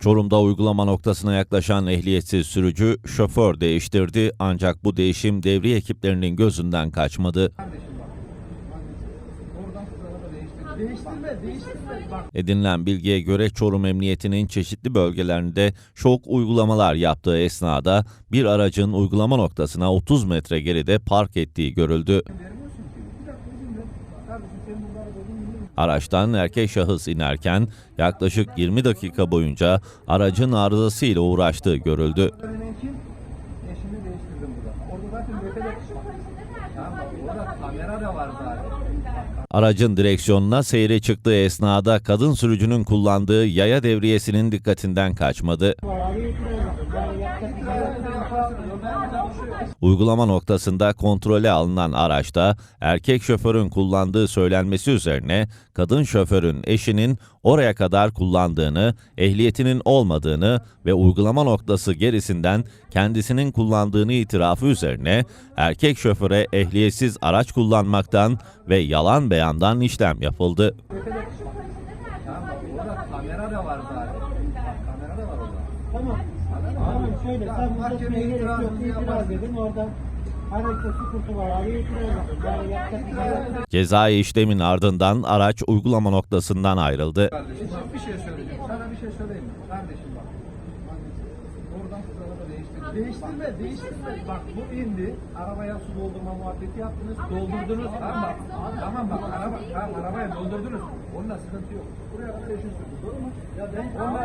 Çorum'da uygulama noktasına yaklaşan ehliyetsiz sürücü şoför değiştirdi ancak bu değişim devriye ekiplerinin gözünden kaçmadı. Değiştirme, değiştirme. Bak Edinilen bilgiye göre Çorum Emniyeti'nin çeşitli bölgelerinde şok uygulamalar yaptığı esnada bir aracın uygulama noktasına 30 metre geride park ettiği görüldü. vermiyorsun ki. Bir dakika izin ver. Kardeşim senin burada araba olduğunu biliyorum. Araçtan erkek şahıs inerken yaklaşık 20 dakika boyunca aracın arızasıyla uğraştığı görüldü. Değiştirdim burada. Orada zaten bak orada kamera da var zaten. Aracın direksiyonuna seyre çıktığı esnada kadın sürücünün kullandığı yaya devriyesinin dikkatinden kaçmadı. Uygulama noktasında kontrole alınan araçta erkek şoförün kullandığı söylenmesi üzerine kadın şoförün eşinin oraya kadar kullandığını, ehliyetinin olmadığını ve uygulama noktası gerisinden kendisinin kullandığını itirafı üzerine erkek şoföre ehliyetsiz araç kullanmaktan ve yalan beyandan işlem yapıldı. Cezai işlemin ardından araç uygulama noktasından ayrıldı. Kardeşim bir şey söyleyeceğim. Sana bir şey söyleyeyim? Kardeşim bak. Değiştirme, değiştirme. Bak bu indi. Arabaya su doldurma muhabbeti yaptınız. Doldurdunuz. Bak. Tamam bak. Araba, tamam arabaya doldurdunuz. Onunla sıkıntı yok. Buraya kadar sürdü. Doğru mu? Ya ben